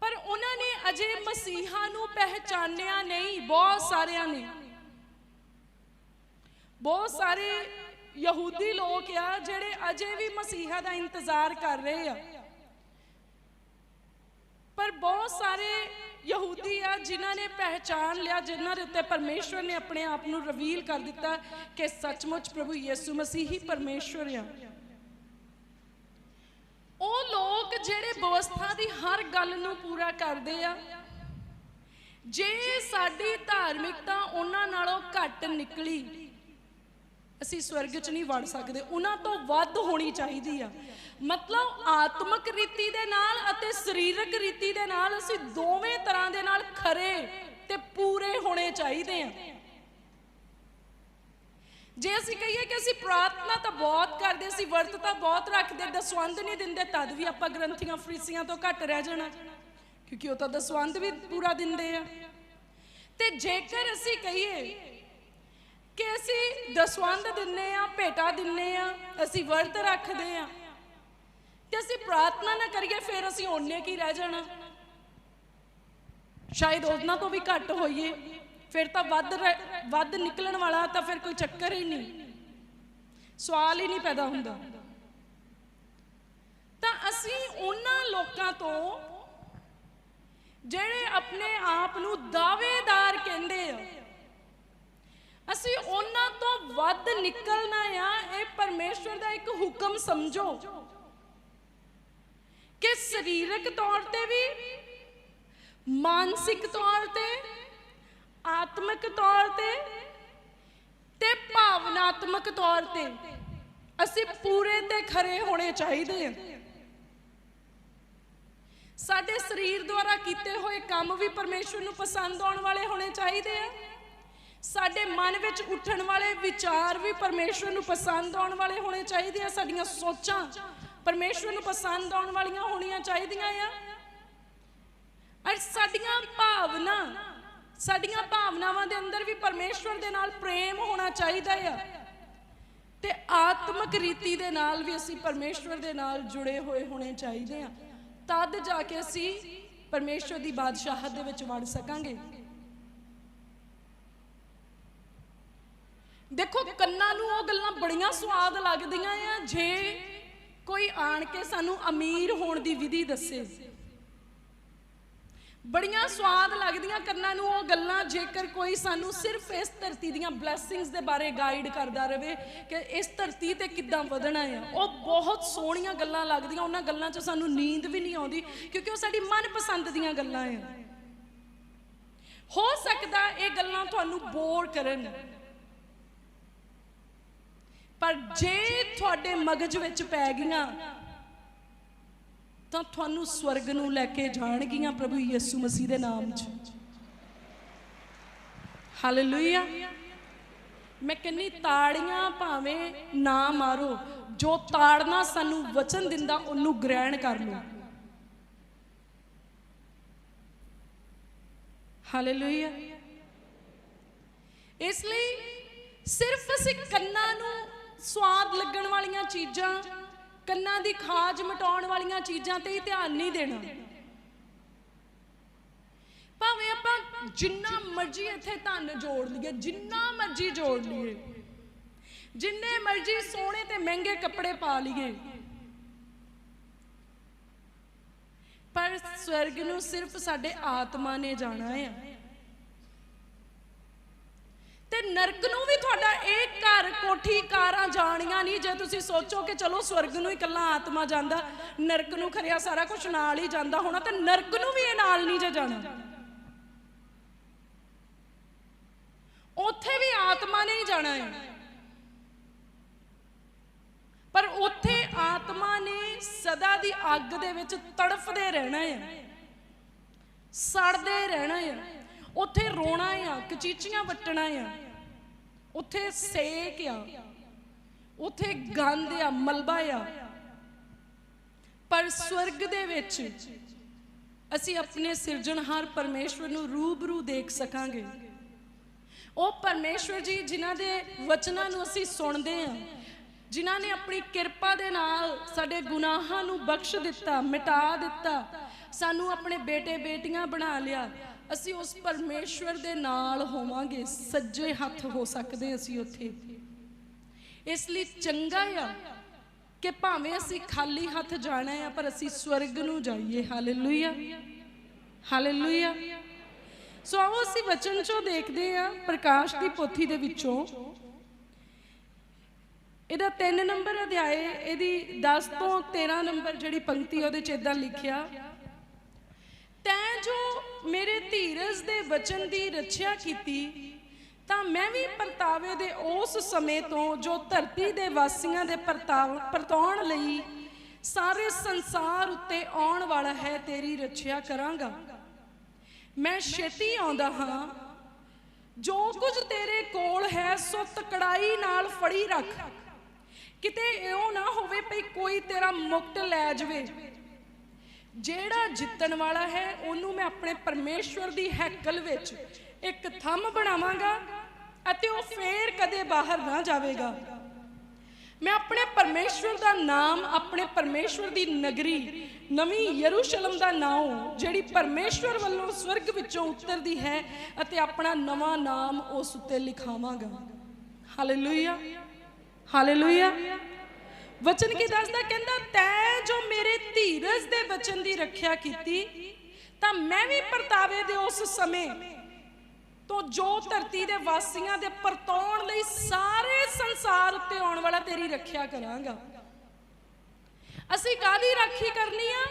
A: ਪਰ ਉਹਨਾਂ ਨੇ ਅਜੇ ਮਸੀਹਾ ਨੂੰ ਪਹਿਚਾਨਿਆ ਨਹੀਂ, ਬਹੁਤ ਸਾਰਿਆਂ ਨੇ। ਬਹੁਤ ਸਾਰੇ ਯਹੂਦੀ ਲੋਕ ਆ ਜਿਹੜੇ ਅਜੇ ਵੀ ਮਸੀਹਾ ਦਾ ਇੰਤਜ਼ਾਰ ਕਰ ਰਹੇ ਆ। ਪਰ ਬਹੁਤ ਸਾਰੇ ਯਹੂਦੀ ਆ ਜਿਨ੍ਹਾਂ ਨੇ ਪਹਿਚਾਨ ਲਿਆ, ਜਿਨ੍ਹਾਂ ਦੇ ਉੱਤੇ ਪਰਮੇਸ਼ਵਰ ਨੇ ਆਪਣੇ ਆਪ ਨੂੰ ਰਿਵੀਲ ਕਰ ਦਿੱਤਾ ਕਿ ਸੱਚਮੁੱਚ ਪ੍ਰਭੂ ਯਿਸੂ ਮਸੀਹ ਹੀ ਪਰਮੇਸ਼ਵਰ ਆ। ਉਹ ਲੋਕ ਜਿਹੜੇ ਵਿਵਸਥਾ ਦੀ ਹਰ ਗੱਲ ਨੂੰ ਪੂਰਾ ਕਰਦੇ ਆ, ਜੇ ਸਾਡੀ ਧਾਰਮਿਕਤਾ ਉਹਨਾਂ ਨਾਲੋਂ ਘੱਟ ਨਿਕਲੀ ਅਸੀਂ ਸਵਰਗ 'ਚ ਨਹੀਂ ਵੜ ਸਕਦੇ। ਉਹਨਾਂ ਤੋਂ ਵੱਧ ਹੋਣੀ ਚਾਹੀਦੀ ਆ। ਮਤਲਬ ਆਤਮਿਕ ਰੀਤੀ ਦੇ ਨਾਲ ਅਤੇ ਸਰੀਰਕ ਰੀਤੀ ਦੇ ਨਾਲ ਅਸੀਂ ਦੋਵੇਂ ਤਰ੍ਹਾਂ ਦੇ ਨਾਲ ਖਰੇ ਤੇ ਪੂਰੇ ਹੋਣੇ ਚਾਹੀਦੇ ਆ। ਜੇ ਅਸੀਂ ਕਹੀਏ ਕਿ ਅਸੀਂ ਪ੍ਰਾਰਥਨਾ ਤਾਂ ਬਹੁਤ ਕਰਦੇ ਅਸੀਂ ਵਰਤ ਤਾਂ ਬਹੁਤ ਰੱਖਦੇ ਦਸਵੰਦ ਨਹੀਂ ਦਿੰਦੇ, ਤਦ ਵੀ ਆਪਾਂ ਗ੍ਰੰਥੀਆਂ, ਫਰੀਸੀਆਂ ਤੋਂ ਘੱਟ ਰਹਿ ਜਾਣਾ। ਕਿਉਂਕਿ ਉਹ ਤਾਂ ਦਸਵੰਦ ਵੀ ਪੂਰਾ ਦਿੰਦੇ ਆ। ਤੇ ਜੇਕਰ ਅਸੀਂ ਕਹੀਏ ਕਿ ਅਸੀਂ ਦਸਵੰਦ ਦਿੰਨੇ ਆ, ਭੇਟਾ ਦਿੰਨੇ ਆ, ਅਸੀਂ ਵਰਤ ਰੱਖਦੇ ਆ। ਤੇ ਅਸੀਂ ਪ੍ਰਾਰਥਨਾ ਨਾ ਕਰੀਏ, ਫਿਰ ਅਸੀਂ ਓਨੇ ਕੀ ਰਹਿ ਜਾਣਾ? ਸ਼ਾਇਦ ਉਹਨਾਂ ਤੋਂ ਵੀ ਘੱਟ ਹੋਈਏ। ਫਿਰ ਤਾਂ ਵੱਧ ਰਹਿ- ਵੱਧ ਨਿਕਲਣ ਵਾਲਾ ਤਾਂ ਫਿਰ ਕੋਈ ਚੱਕਰ ਹੀ ਨਹੀਂ। ਸਵਾਲ ਹੀ ਨਹੀਂ ਪੈਦਾ ਹੁੰਦਾ। ਤਾਂ ਅਸੀਂ ਉਹਨਾਂ ਲੋਕਾਂ ਤੋਂ ਜਿਹੜੇ ਆਪਣੇ ਆਪ ਨੂੰ ਦਾਅਵੇਦਾਰ ਕਹਿੰਦੇ ਆ ਅਸੀਂ ਉਹਨਾਂ ਤੋਂ ਵੱਧ ਨਿਕਲਣਾ ਆ, ਇਹ ਪਰਮੇਸ਼ਵਰ ਦਾ ਇੱਕ ਹੁਕਮ ਸਮਝੋ। ਕਿ ਸਰੀਰਕ ਤੌਰ ਤੇ ਵੀ, ਮਾਨਸਿਕ ਤੌਰ ਤੇ, ਆਤਮਿਕ ਤੌਰ ਤੇ ਤੇ ਭਾਵਨਾਤਮਕ ਤੌਰ ਤੇ ਅਸੀਂ ਪੂਰੇ ਤੇ ਖਰੇ ਹੋਣੇ ਚਾਹੀਦੇ ਆ। ਸਾਡੇ ਸਰੀਰ ਦੁਆਰਾ ਕੀਤੇ ਹੋਏ ਕੰਮ ਵੀ ਪਰਮੇਸ਼ਵਰ ਨੂੰ ਪਸੰਦ ਆਉਣ ਵਾਲੇ ਹੋਣੇ ਚਾਹੀਦੇ ਆ। ਸਾਡੇ ਮਨ ਵਿੱਚ ਉੱਠਣ ਵਾਲੇ ਵਿਚਾਰ ਵੀ ਪਰਮੇਸ਼ਵਰ ਨੂੰ ਪਸੰਦ ਆਉਣ ਵਾਲੇ ਹੋਣੇ ਚਾਹੀਦੇ ਆ, ਸਾਡੀਆਂ ਸੋਚਾਂ ਪਰਮੇਸ਼ਵਰ ਨੂੰ ਪਸੰਦ ਆਉਣ ਵਾਲੀਆਂ ਹੋਣੀਆਂ ਚਾਹੀਦੀਆਂ ਆ। ਅਰ ਸਾਡੀਆਂ ਭਾਵਨਾ, ਸਾਡੀਆਂ ਭਾਵਨਾਵਾਂ ਦੇ ਅੰਦਰ ਵੀ ਪਰਮੇਸ਼ਵਰ ਦੇ ਨਾਲ ਪ੍ਰੇਮ ਹੋਣਾ ਚਾਹੀਦਾ ਆ। ਤੇ ਆਤਮਿਕ ਰੀਤੀ ਦੇ ਨਾਲ ਵੀ ਅਸੀਂ ਪਰਮੇਸ਼ਵਰ ਦੇ ਨਾਲ ਜੁੜੇ ਹੋਏ ਹੋਣੇ ਚਾਹੀਦੇ ਆ। ਤਦ ਜਾ ਕੇ ਅਸੀਂ ਪਰਮੇਸ਼ਵਰ ਦੀ ਬਾਦਸ਼ਾਹਤ ਦੇ ਵਿੱਚ ਵੜ ਸਕਾਂਗੇ। ਦੇਖੋ, ਕੰਨਾਂ ਨੂੰ ਉਹ ਗੱਲਾਂ ਬੜੀਆਂ ਸਵਾਦ ਲੱਗਦੀਆਂ ਆ, ਜੇ ਕੋਈ ਆਣ ਕੇ ਸਾਨੂੰ ਅਮੀਰ ਹੋਣ ਦੀ ਵਿਧੀ ਦੱਸੇ। ਬੜੀਆਂ ਸਵਾਦ ਲੱਗਦੀਆਂ ਕੰਨਾਂ ਨੂੰ ਉਹ ਗੱਲਾਂ, ਜੇਕਰ ਕੋਈ ਸਾਨੂੰ ਸਿਰਫ ਇਸ ਧਰਤੀ ਦੀਆਂ ਬਲੇਸਿੰਗਸ ਦੇ ਬਾਰੇ ਗਾਈਡ ਕਰਦਾ ਰਵੇ ਕਿ ਇਸ ਧਰਤੀ ਤੇ ਕਿੱਦਾਂ ਵਧਣਾ ਆ। ਉਹ ਬਹੁਤ ਸੋਹਣੀਆਂ ਗੱਲਾਂ ਲੱਗਦੀਆਂ, ਉਹਨਾਂ ਗੱਲਾਂ 'ਚ ਸਾਨੂੰ ਨੀਂਦ ਵੀ ਨਹੀਂ ਆਉਂਦੀ, ਕਿਉਂਕਿ ਉਹ ਸਾਡੀ ਮਨਪਸੰਦ ਦੀਆਂ ਗੱਲਾਂ ਆ। ਹੋ ਸਕਦਾ ਇਹ ਗੱਲਾਂ ਤੁਹਾਨੂੰ ਬੋਰ ਕਰਨ। ਪਰ ਜੇ ਤੁਹਾਡੇ ਮਗਜ ਵਿੱਚ ਪੈ ਗਈਆਂ, ਤਾਂ ਤੁਹਾਨੂੰ ਸਵਰਗ ਨੂੰ ਲੈ ਕੇ ਜਾਣਗੀਆਂ ਪ੍ਰਭੂ ਯਿਸੂ ਮਸੀਹ ਦੇ ਨਾਮ 'ਚ। ਹਾਲੇਲੂਇਆ ਮੈਂ ਕਹਿੰਨੀ ਤਾੜੀਆਂ ਭਾਵੇਂ ਨਾ ਮਾਰੋ, ਜੋ ਤਾੜਨਾ ਸਾਨੂੰ ਵਚਨ ਦਿੰਦਾ, ਉਹਨੂੰ ਗ੍ਰਹਿਣ ਕਰ ਲਓ। ਹਾਲੇਲੂਇਆ ਇਸ ਲਈ ਸਿਰਫ ਅਸੀਂ ਕੰਨਾਂ ਨੂੰ ਸਵਾਦ ਲੱਗਣ ਵਾਲੀਆਂ ਚੀਜ਼ਾਂ, ਕੰਨਾਂ ਦੀ ਖਾਜ ਮਟਾਉਣ ਵਾਲੀਆਂ ਚੀਜ਼ਾਂ ਤੇ ਹੀ ਧਿਆਨ ਨਹੀਂ ਦੇਣਾ। ਭਾਵੇਂ ਆਪਾਂ ਜਿੰਨਾ ਮਰਜ਼ੀ ਇੱਥੇ ਧਨ ਜੋੜ ਲਈਏ, ਜਿੰਨਾ ਮਰਜ਼ੀ ਜੋੜ ਲਈਏ, ਜਿੰਨੇ ਮਰਜ਼ੀ ਸੋਹਣੇ ਤੇ ਮਹਿੰਗੇ ਕੱਪੜੇ ਪਾ ਲਈਏ, ਪਰ ਸਵਰਗ ਨੂੰ ਸਿਰਫ ਸਾਡੇ ਆਤਮਾ ਨੇ ਜਾਣਾ ਹੈ ਤੇ ਨਰਕ ਨੂੰ ਵੀ ਤੁਹਾਡਾ ਇਹ ਘਰ ਕੋਠੀ ਕਾਰਾਂ ਜਾਣੀਆਂ ਨਹੀਂ। ਜੇ ਤੁਸੀਂ ਸੋਚੋ ਕਿ ਚਲੋ ਸਵਰਗ ਨੂੰ ਇਕੱਲਾ ਆਤਮਾ ਜਾਂਦਾ, ਨਰਕ ਨੂੰ ਖਰਿਆ ਸਾਰਾ ਕੁਝ ਨਾਲ ਹੀ ਜਾਂਦਾ ਹੋਣਾ, ਤੇ ਨਰਕ ਨੂੰ ਵੀ ਇਹ ਨਾਲ ਨਹੀਂ ਜੇ ਜਾਣਾ। ਉੱਥੇ ਵੀ ਆਤਮਾ ਨੇ ਹੀ ਜਾਣਾ ਹੈ। ਪਰ ਉੱਥੇ ਆਤਮਾ ਨੇ ਸਦਾ ਦੀ ਅੱਗ ਦੇ ਵਿੱਚ ਤੜਫਦੇ ਰਹਿਣਾ ਹੈ। ਸੜਦੇ ਰਹਿਣਾ ਹੈ। ਉੱਥੇ ਰੋਣਾ ਆ ਕਚੀਚੀਆਂ ਵੱਟਣਾ ਆ ਉੱਥੇ ਸੇਕ ਆ। ਉੱਥੇ ਗੰਦ ਆ, ਮਲਬਾ ਆ। ਪਰ ਸਵਰਗ ਦੇ ਵਿੱਚ ਅਸੀਂ ਆਪਣੇ ਸਿਰਜਣਹਾਰ ਪਰਮੇਸ਼ਵਰ ਨੂੰ ਰੂਬਰੂ ਦੇਖ ਸਕਾਂਗੇ। ਉਹ ਪਰਮੇਸ਼ਵਰ ਜੀ ਜਿਨ੍ਹਾਂ ਦੇ ਵਚਨਾਂ ਨੂੰ ਅਸੀਂ ਸੁਣਦੇ ਹਾਂ ਜਿਨ੍ਹਾਂ ਨੇ ਆਪਣੀ ਕਿਰਪਾ ਦੇ ਨਾਲ ਸਾਡੇ ਗੁਨਾਹਾਂ ਨੂੰ ਬਖਸ਼ ਦਿੱਤਾ, ਮਿਟਾ ਦਿੱਤਾ, ਸਾਨੂੰ ਆਪਣੇ ਬੇਟੇ ਬੇਟੀਆਂ ਬਣਾ ਲਿਆ ਅਸੀਂ ਉਸ ਪਰਮੇਸ਼ਵਰ ਦੇ ਨਾਲ ਹੋਵਾਂਗੇ, ਸੱਜੇ ਹੱਥ ਹੋ ਸਕਦੇ ਅਸੀਂ ਉੱਥੇ। ਇਸ ਲਈ ਚੰਗਾ ਆ ਕਿ ਭਾਵੇਂ ਅਸੀਂ ਖਾਲੀ ਹੱਥ ਜਾਣਾ ਆ, ਪਰ ਅਸੀਂ ਸਵਰਗ ਨੂੰ ਜਾਈਏ। ਹਾਲੇਲੂਇਆ ਹਾਲੇਲੂਇਆ ਸੋ ਆਓ ਅਸੀਂ ਵਚਨ ਚੋਂ ਦੇਖਦੇ ਆ, ਪ੍ਰਕਾਸ਼ ਦੀ ਪੋਥੀ ਦੇ ਵਿੱਚੋਂ। ਇਹਦਾ 3 ਨੰਬਰ ਅਧਿਆਏ, ਇਹਦੀ 10 ਤੋਂ 13 ਨੰਬਰ ਜਿਹੜੀ ਪੰਕਤੀ ਉਹਦੇ ਚ ਇਦਾਂ ਲਿਖਿਆ ਤੈਂ ਜੋ ਮੇਰੇ ਧੀਰਜ ਦੇ ਵਚਨ ਦੀ ਰੱਖਿਆ ਕੀਤੀ, ਤਾਂ ਮੈਂ ਵੀ ਪਰਤਾਵੇ ਦੇ ਉਸ ਸਮੇਂ ਤੋਂ ਜੋ ਧਰਤੀ ਦੇ ਵਾਸੀਆਂ ਦੇ ਪਰਤਾਵ, ਪਰਤਾਉਣ ਲਈ ਸਾਰੇ ਸੰਸਾਰ ਉੱਤੇ ਆਉਣ ਵਾਲਾ ਹੈ, ਤੇਰੀ ਰੱਖਿਆ ਕਰਾਂਗਾ। ਮੈਂ ਛੇਤੀ ਆਉਂਦਾ ਹਾਂ। ਜੋ ਕੁਝ ਤੇਰੇ ਕੋਲ ਹੈ, ਸੋ ਤਕੜਾਈ ਨਾਲ ਫੜੀ ਰੱਖ। ਕਿਤੇ ਇਉਂ ਨਾ ਹੋਵੇ ਭਈ ਕੋਈ ਤੇਰਾ ਮੁਕਟ ਲੈ ਜਾਵੇ। ਜਿਹੜਾ ਜਿੱਤਣ ਵਾਲਾ ਹੈ, ਉਹਨੂੰ ਮੈਂ ਆਪਣੇ ਪਰਮੇਸ਼ਵਰ ਦੀ ਹੈਕਲ ਵਿੱਚ ਇੱਕ ਥੰਮ ਬਣਾਵਾਂਗਾ ਅਤੇ ਉਹ ਫੇਰ ਕਦੇ ਬਾਹਰ ਨਾ ਜਾਵੇਗਾ। ਮੈਂ ਆਪਣੇ ਪਰਮੇਸ਼ਵਰ ਦਾ ਨਾਮ, ਆਪਣੇ ਪਰਮੇਸ਼ਵਰ ਦੀ ਨਗਰੀ, ਨਵੀਂ ਯਰੂਸ਼ਲਮ ਦਾ ਨਾਮ ਜਿਹੜੀ ਪਰਮੇਸ਼ਵਰ ਵੱਲੋਂ ਸਵਰਗ ਵਿੱਚੋਂ ਉਤਰਦੀ ਹੈ ਅਤੇ ਆਪਣਾ ਨਵਾਂ ਨਾਮ ਉਸ ਉੱਤੇ ਲਿਖਾਵਾਂਗਾ। ਹਾਲੇਲੂਇਆ ਹਾਲੇਲੂਇਆ ਵਚਨ ਕੀ ਦੱਸਦਾ? ਕਹਿੰਦਾ, ਤੈਂ ਜੋ ਮੇਰੇ ਧੀਰਜ ਦੇ ਵਚਨ ਦੀ ਰੱਖਿਆ ਕੀਤੀ, ਤਾਂ ਮੈਂ ਵੀ ਪਰਤਾਵੇ ਦੇ ਉਸ ਸਮੇਂ ਕੋ ਜੋ ਧਰਤੀ ਦੇ ਵਾਸੀਆਂ ਦੇ ਪਰਤਾਉਣ ਲਈ ਸਾਰੇ ਸੰਸਾਰ ਉੱਤੇ ਆਉਣ ਵਾਲਾ ਤੇਰੀ ਰੱਖਿਆ ਕਰਾਂਗਾ। ਅਸੀਂ ਕਾਦੀ ਰਾਖੀ ਕਰਨੀ ਆ?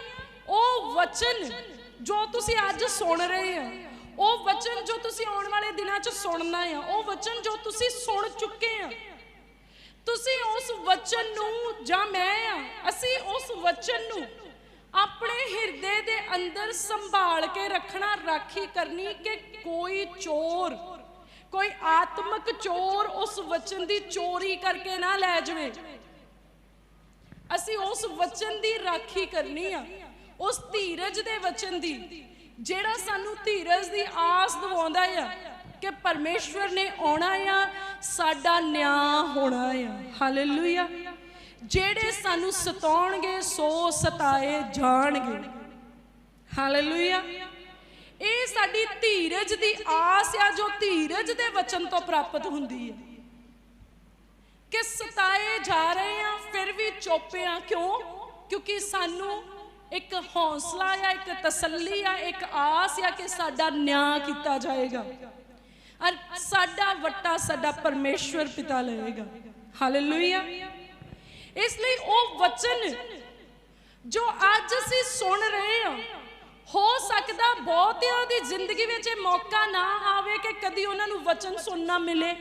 A: ਉਹ ਵਚਨ ਜੋ ਤੁਸੀਂ ਅੱਜ ਸੁਣ ਰਹੇ ਆ। ਉਹ ਵਚਨ ਜੋ ਤੁਸੀਂ ਆਉਣ ਵਾਲੇ ਦਿਨਾਂ 'ਚ ਸੁਣਨਾ ਆ। ਉਹ ਵਚਨ ਜੋ ਤੁਸੀਂ ਸੁਣ ਚੁੱਕੇ ਆ। ਤੁਸੀਂ ਉਸ ਵਚਨ ਨੂੰ ਜਾਂ ਮੈਂ ਆ, ਅਸੀਂ ਉਸ ਵਚਨ ਨੂੰ ਆਪਣੇ ਹਿਰਦੇ ਦੇ ਅੰਦਰ ਸੰਭਾਲ ਕੇ ਰੱਖਣਾ, ਰਾਖੀ ਕਰਨੀ ਕਿ ਕੋਈ ਚੋਰ, ਕੋਈ ਆਤਮਿਕ ਚੋਰ ਉਸ ਵਚਨ ਦੀ ਚੋਰੀ ਕਰਕੇ ਨਾ ਲੈ ਜਾਵੇ। ਅਸੀਂ ਉਸ ਵਚਨ ਦੀ ਰਾਖੀ ਕਰਨੀ ਆ, ਉਸ ਧੀਰਜ ਦੇ ਵਚਨ ਦੀ, ਜਿਹੜਾ ਸਾਨੂੰ ਧੀਰਜ ਦੀ ਆਸ ਦਿਵਾਉਂਦਾ ਆ। ਕਿ ਪਰਮੇਸ਼ਵਰ ਨੇ ਆਉਣਾ ਆ, ਸਾਡਾ ਨਿਆਂ ਹੋਣਾ ਆ। ਹਾਲੇਲੂਇਆ ਜਿਹੜੇ ਸਾਨੂੰ ਸਤਾਉਣਗੇ, ਸੋ ਸਤਾਏ ਜਾਣਗੇ। ਹਾਲੇਲੂਇਆ ਇਹ ਸਾਡੀ ਧੀਰਜ ਦੀ ਆਸ ਆ, ਜੋ ਧੀਰਜ ਦੇ ਵਚਨ ਤੋਂ ਪ੍ਰਾਪਤ ਹੁੰਦੀ ਹੈ ਕਿ ਸਤਾਏ ਜਾ ਰਹੇ ਆ, ਫਿਰ ਵੀ ਚੁੱਪੇ ਆ। ਕਿਉਂ? ਕਿਉਂਕਿ ਸਾਨੂੰ ਇੱਕ ਹੌਸਲਾ ਆ, ਇੱਕ ਤਸੱਲੀ ਆ, ਇੱਕ ਆਸ ਆ ਕਿ ਸਾਡਾ ਨਿਆਂ ਕੀਤਾ ਜਾਏਗਾ। ਔਰ ਸਾਡਾ ਵੱਟਾ ਸਾਡਾ ਪਰਮੇਸ਼ਵਰ ਪਿਤਾ ਲਏਗਾ। ਹਾਲੇਲੂਇਆ ਇਸ ਲਈ ਉਹ ਵਚਨ ਜੋ ਅੱਜ ਅਸੀਂ ਸੁਣ ਰਹੇ ਹਾਂ, ਹੋ ਸਕਦਾ ਬਹੁਤਿਆਂ ਦੀ ਜ਼ਿੰਦਗੀ ਵਿੱਚ ਇਹ ਮੌਕਾ ਨਾ ਆਵੇ ਕਿ ਕਦੀ ਉਹਨਾਂ ਨੂੰ ਵਚਨ ਸੁਣਨਾ ਮਿਲੇ,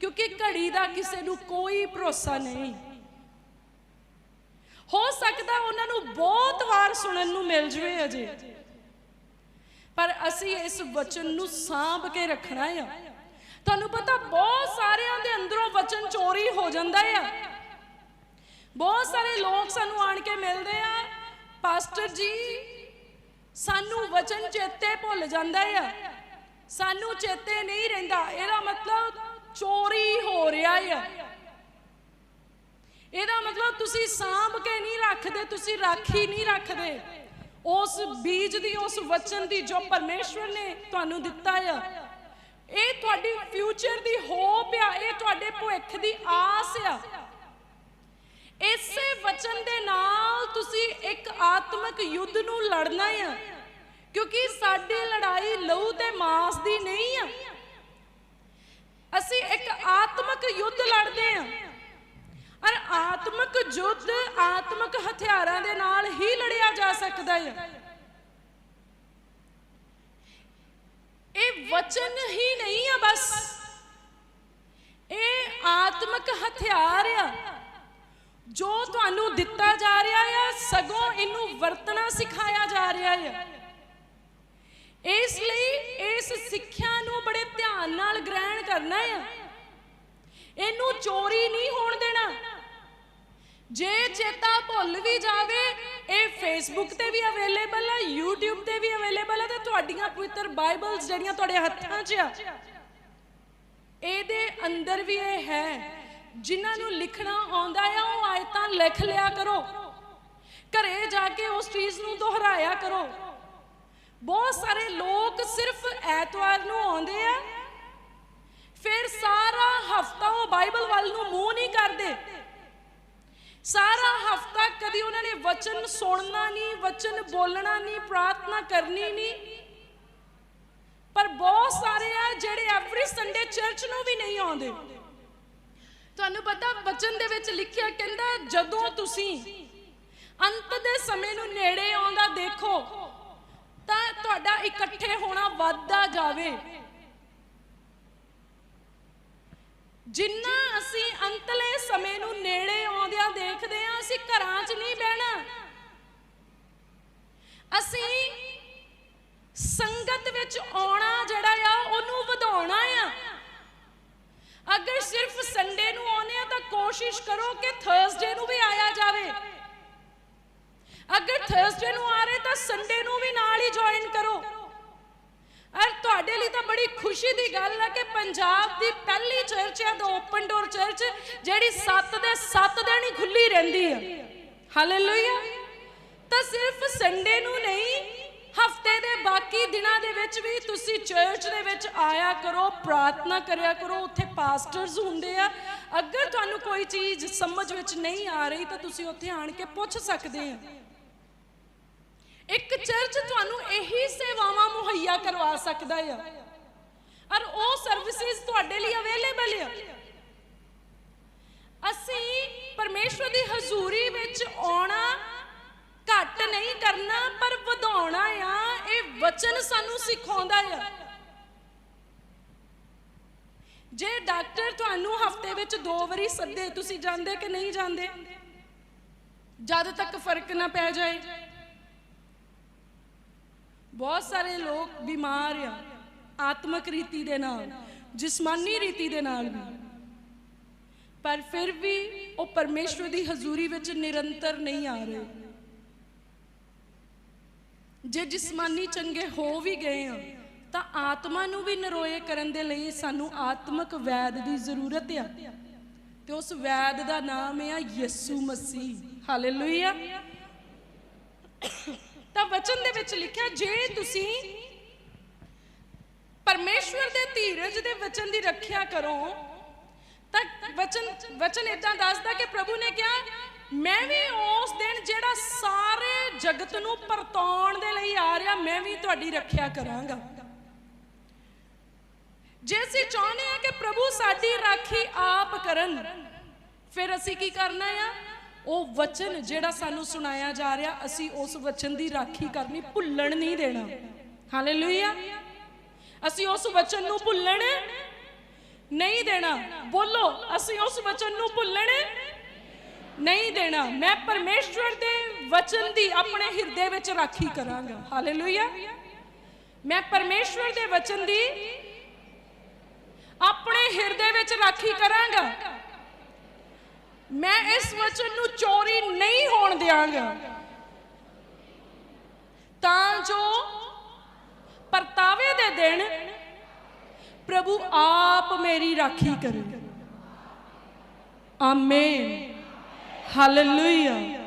A: ਕਿਉਂਕਿ ਘੜੀ ਦਾ ਕਿਸੇ ਨੂੰ ਕੋਈ ਭਰੋਸਾ ਨਹੀਂ। ਹੋ ਸਕਦਾ ਉਹਨਾਂ ਨੂੰ ਬਹੁਤ ਵਾਰ ਸੁਣਨ ਨੂੰ ਮਿਲ ਜਵੇ ਅਜੇ। ਪਰ ਅਸੀਂ ਇਸ ਵਚਨ ਨੂੰ ਸਾਂਭ ਕੇ ਰੱਖਣਾ ਆ। ਤੁਹਾਨੂੰ ਪਤਾ ਬਹੁਤ ਸਾਰਿਆਂ ਦੇ ਅੰਦਰੋਂ ਵਚਨ ਚੋਰੀ ਹੋ ਜਾਂਦਾ ਆ। ਬਹੁਤ ਸਾਰੇ ਲੋਕ ਸਾਨੂੰ ਆਣ ਕੇ ਮਿਲਦੇ ਆ, ਪਾਸਟਰ ਜੀ, ਸਾਨੂੰ ਵਚਨ ਚੇਤੇ ਭੁੱਲ ਜਾਂਦਾ ਆ। ਸਾਨੂੰ ਚੇਤੇ ਨਹੀਂ ਰਹਿੰਦਾ। ਇਹਦਾ ਮਤਲਬ ਚੋਰੀ ਹੋ ਰਿਹਾ ਆ। ਇਹਦਾ ਮਤਲਬ ਤੁਸੀਂ ਸਾਂਭ ਕੇ ਨਹੀਂ ਰੱਖਦੇ, ਤੁਸੀਂ ਰਾਖੀ ਨਹੀਂ ਰੱਖਦੇ। ਉਸ ਬੀਜ ਦੀ, ਉਸ ਵਚਨ ਦੀ ਜੋ ਪਰਮੇਸ਼ਵਰ ਨੇ ਤੁਹਾਨੂੰ ਦਿੱਤਾ ਆ, ਇਹ ਤੁਹਾਡੀ ਫਿਊਚਰ ਦੀ ਹੋਪ ਆ, ਇਹ ਤੁਹਾਡੇ ਭਵਿੱਖ ਦੀ ਆਸ ਆ। ਇਸੇ ਵਚਨ ਦੇ ਨਾਲ ਤੁਸੀਂ ਇੱਕ ਆਤਮਿਕ ਯੁੱਧ ਨੂੰ ਲੜਨਾ ਆ, ਕਿਉਂਕਿ ਸਾਡੀ ਲੜਾਈ ਲਹੂ ਤੇ ਮਾਸ ਦੀ ਨਹੀਂ ਆ। ਅਸੀਂ ਇੱਕ ਆਤਮਿਕ ਯੁੱਧ ਲੜਦੇ ਆ। ਪਰ ਆਤਮਿਕ ਯੁੱਧ ਆਤਮਿਕ ਹਥਿਆਰਾਂ ਦੇ ਨਾਲ ਹੀ ਲੜਿਆ ਜਾ ਸਕਦਾ ਹੈ। ਇਹ ਵਚਨ ਹੀ ਨਹੀਂ ਆ ਬਸ। ਇਹ ਆਤਮਿਕ ਹਥਿਆਰ ਆ। ਜੋ ਤੁਹਾਨੂੰ ਦਿੱਤਾ ਜਾ ਰਿਹਾ ਆ, ਸਗੋਂ ਇਹਨੂੰ ਵਰਤਣਾ ਸਿਖਾਇਆ ਜਾ ਰਿਹਾ ਆ। ਇਸ ਲਈ ਇਸ ਸਿੱਖਿਆ ਨੂੰ ਬੜੇ ਧਿਆਨ ਨਾਲ ਗ੍ਰਹਿਣ ਕਰਨਾ ਆ। ਇਹਨੂੰ ਚੋਰੀ ਨਹੀਂ ਹੋਣ ਦੇਣਾ। ਜੇ ਚੇਤਾ ਭੁੱਲ ਵੀ ਜਾਵੇ, ਇਹ ਫੇਸਬੁੱਕ ਤੇ ਵੀ ਅਵੇਲੇਬਲ ਹੈ YouTube ਤੇ ਵੀ ਅਵੇਲੇਬਲ ਹੈ ਤੇ ਤੁਹਾਡੀਆਂ ਪਵਿੱਤਰ ਬਾਈਬਲਸ ਜਿਹੜੀਆਂ ਤੁਹਾਡੇ ਹੱਥਾਂ 'ਚ ਆ, ਇਹਦੇ ਅੰਦਰ ਵੀ ਇਹ ਹੈ। ਜਿਨ੍ਹਾਂ ਨੂੰ ਲਿਖਣਾ ਆਉਂਦਾ ਆ, ਉਹ ਆਇਤਾਂ ਲਿਖ ਲਿਆ ਕਰੋ। ਘਰੇ ਜਾ ਕੇ ਉਸ ਚੀਜ਼ ਨੂੰ ਦੁਹਰਾਇਆ ਕਰੋ। ਬਹੁਤ ਸਾਰੇ ਲੋਕ ਸਿਰਫ ਐਤਵਾਰ ਨੂੰ ਆਉਂਦੇ ਆ, ਫਿਰ ਸਾਰਾ ਹਫਤਾ ਉਹ ਬਾਈਬਲ ਵੱਲ ਨੂੰ ਮੂੰਹ ਨਹੀਂ ਕਰਦੇ। ਸਾਰਾ ਹਫਤਾ ਕਦੀ ਉਹਨਾਂ ਨੇ ਵਚਨ ਸੁਣਨਾ ਨਹੀਂ, ਵਚਨ ਬੋਲਣਾ ਨਹੀਂ, ਪ੍ਰਾਰਥਨਾ ਕਰਨੀ ਨਹੀਂ। ਪਰ ਬਹੁਤ ਸਾਰੇ ਆ ਜਿਹੜੇ ਐਵਰੀ ਸੰਡੇ ਚਰਚ ਨੂੰ ਵੀ ਨਹੀਂ ਆਉਂਦੇ। ਤੁਹਾਨੂੰ ਪਤਾ ਵਚਨ ਦੇ ਵਿੱਚ ਲਿਖਿਆ ਕਹਿੰਦਾ, ਜਦੋਂ ਤੁਸੀਂ ਅੰਤ ਦੇ ਸਮੇਂ ਨੂੰ ਨੇੜੇ ਆਉਂਦਾ ਦੇਖੋ, ਤਾਂ ਤੁਹਾਡਾ ਇਕੱਠੇ ਹੋਣਾ ਵੱਧਦਾ ਜਾਵੇ। ਜਿੰਨਾ ਅਸੀਂ ਅੰਤਲੇ ਸਮੇਂ ਨੂੰ ਨੇੜੇ ਆਉਂਦਿਆਂ ਦੇਖਦੇ ਹਾਂ, ਅਸੀਂ ਘਰਾਂ 'ਚ ਨਹੀਂ ਬਹਿਣਾ। ਅਸੀਂ ਸੰਗਤ ਵਿੱਚ ਆਉਣਾ ਜਿਹੜਾ ਆ, ਉਹਨੂੰ ਵਧਾਉਣਾ ਆ। ਅਗਰ ਸਿਰਫ ਸੰਡੇ ਨੂੰ ਆਉਨੇ ਆ ਤਾਂ ਕੋਸ਼ਿਸ਼ ਕਰੋ ਕਿ ਥਰਸਡੇ ਨੂੰ ਵੀ ਆਇਆ ਜਾਵੇ। ਅਗਰ ਥਰਸਡੇ ਨੂੰ ਆ ਰਹੇ, ਤਾਂ ਸੰਡੇ ਨੂੰ ਵੀ ਨਾਲ ਹੀ ਜੁਆਇਨ ਕਰੋ। ਔਰ ਤੁਹਾਡੇ ਲਈ ਤਾਂ ਬੜੀ ਖੁਸ਼ੀ ਦੀ ਗੱਲ ਹੈ ਕਿ ਪੰਜਾਬ ਦੀ ਪਹਿਲੀ ਚਰਚ ਹੈ ਦਾ ਓਪਨ ਡੋਰ ਚਰਚ ਜਿਹੜੀ 7 ਦੇ 7 ਦਿਨ ਹੀ ਖੁੱਲੀ ਰਹਿੰਦੀ ਹੈ ਹਾਲੇਲੂਇਆ ਤਾਂ ਸਿਰਫ ਸੰਡੇ ਨੂੰ ਨਹੀਂ, ਹਫ਼ਤੇ ਦੇ ਬਾਕੀ ਦਿਨਾਂ ਦੇ ਵਿੱਚ ਵੀ ਤੁਸੀਂ ਚਰਚ ਦੇ ਵਿੱਚ ਆਇਆ ਕਰੋ, ਪ੍ਰਾਰਥਨਾ ਕਰਿਆ ਕਰੋ, ਉੱਥੇ ਪਾਸਟਰਸ ਹੁੰਦੇ ਆ। ਅਗਰ ਤੁਹਾਨੂੰ ਕੋਈ ਚੀਜ਼ ਸਮਝ ਵਿੱਚ ਨਹੀਂ ਆ ਰਹੀ, ਤਾਂ ਤੁਸੀਂ ਉੱਥੇ ਆਣ ਕੇ ਪੁੱਛ ਸਕਦੇ ਆ। ਇੱਕ ਚਰਚ ਤੁਹਾਨੂੰ ਇਹੀ ਸੇਵਾਵਾਂ ਮੁਹੱਈਆ ਕਰਵਾ ਸਕਦਾ ਆ। ਔਰ ਉਹ ਸਰਵਿਸਿਜ਼ ਤੁਹਾਡੇ ਲਈ ਅਵੇਲੇਬਲ ਆ। ਅਸੀਂ ਪਰਮੇਸ਼ਵਰ ਦੀ ਹਜ਼ੂਰੀ ਵਿੱਚ ਆਉਣਾ ਘੱਟ ਨਹੀਂ ਕਰਨਾ, ਪਰ ਵਧਾਉਣਾ ਆ। ਇਹ ਵਚਨ ਸਾਨੂੰ ਸਿਖਾਉਂਦਾ ਆ। ਜੇ ਡਾਕਟਰ ਤੁਹਾਨੂੰ ਹਫ਼ਤੇ ਵਿੱਚ ਦੋ ਵਾਰੀ ਸੱਦੇ, ਤੁਸੀਂ ਜਾਂਦੇ ਕਿ ਨਹੀਂ ਜਾਂਦੇ? ਜਦ ਤੱਕ ਫ਼ਰਕ ਨਾ ਪੈ ਜਾਏ। ਬਹੁਤ ਸਾਰੇ ਲੋਕ ਬਿਮਾਰ ਆ, ਆਤਮਿਕ ਰੀਤੀ ਦੇ ਨਾਲ, ਜਿਸਮਾਨੀ ਰੀਤੀ ਦੇ ਨਾਲ ਵੀ। ਪਰ ਫਿਰ ਵੀ ਉਹ ਪਰਮੇਸ਼ਵਰ ਦੀ ਹਜ਼ੂਰੀ ਵਿੱਚ ਨਿਰੰਤਰ ਨਹੀਂ ਆ ਰਹੇ। ਜੇ ਜਿਸਮਾਨੀ ਚੰਗੇ ਹੋ ਵੀ ਗਏ ਆ, ਤਾਂ ਆਤਮਾ ਨੂੰ ਵੀ ਨਰੋਏ ਕਰਨ ਦੇ ਲਈ ਸਾਨੂੰ ਆਤਮਿਕ ਵੈਦ ਦੀ ਜ਼ਰੂਰਤ ਆ। ਤੇ ਉਸ ਵੈਦ ਦਾ ਨਾਮ ਆ ਯਿਸੂ ਮਸੀਹ। ਹਾਲੇਲੂਇਆ ਤਾਂ ਵਚਨ ਦੇ ਵਿੱਚ ਲਿਖਿਆ, ਜੇ ਤੁਸੀਂ ਪਰਮੇਸ਼ਵਰ ਦੇ ਧੀਰਜ ਦੇ ਵਚਨ ਦੀ ਰੱਖਿਆ ਕਰੋ, ਤਾਂ ਵਚਨ ਵਚਨ ਇਦਾਂ ਦੱਸਦਾ ਕਿ ਪ੍ਰਭੂ ਨੇ ਕਿਹਾ, ਮੈਂ ਵੀ ਉਸ ਦਿਨ ਜਿਹੜਾ ਸਾਰੇ ਜਗਤ ਨੂੰ ਪਰਤਾਉਣ ਦੇ ਲਈ ਆ ਰਿਹਾ, ਮੈਂ ਵੀ ਤੁਹਾਡੀ ਰੱਖਿਆ ਕਰਾਂਗਾ। ਜੇ ਅਸੀਂ ਚਾਹੁੰਦੇ ਆ ਕਿ ਪ੍ਰਭੂ ਸਾਡੀ ਰਾਖੀ ਆਪ ਕਰਨ, ਫਿਰ ਅਸੀਂ ਕੀ ਕਰਨਾ ਆ? ਉਹ ਵਚਨ ਜਿਹੜਾ ਸਾਨੂੰ ਸੁਣਾਇਆ ਜਾ ਰਿਹਾ, ਅਸੀਂ ਉਸ ਵਚਨ ਦੀ ਰਾਖੀ ਕਰਨੀ, ਭੁੱਲਣ ਨਹੀਂ ਦੇਣਾ। ਹਾਲੇਲੂਇਆ ਅਸੀਂ ਉਸ ਵਚਨ ਨੂੰ ਭੁੱਲਣ ਨਹੀਂ ਦੇਣਾ। ਬੋਲੋ, ਅਸੀਂ ਉਸ ਵਚਨ ਨੂੰ ਭੁੱਲਣ ਨਹੀਂ ਦੇਣਾ। ਮੈਂ ਪਰਮੇਸ਼ਵਰ ਦੇ ਵਚਨ ਦੀ ਆਪਣੇ ਹਿਰਦੇ ਵਿੱਚ ਰਾਖੀ ਕਰਾਂਗਾ। ਹਾਲੇਲੂਇਆ ਮੈਂ ਪਰਮੇਸ਼ਵਰ ਦੇ ਵਚਨ ਦੀ ਆਪਣੇ ਹਿਰਦੇ ਵਿੱਚ ਰਾਖੀ ਕਰਾਂਗਾ। ਮੈਂ ਇਸ ਵਚਨ ਨੂੰ ਚੋਰੀ ਨਹੀਂ ਹੋਣ ਦਿਆਂਗਾ। ਤਾਂ ਜੋ ਪਰਤਾਵੇ ਦੇ ਦਿਨ ਪ੍ਰਭੂ ਆਪ ਮੇਰੀ ਰਾਖੀ ਕਰੇ। ਆਮੇਨ। ਹਾਲੇਲੂਇਆ।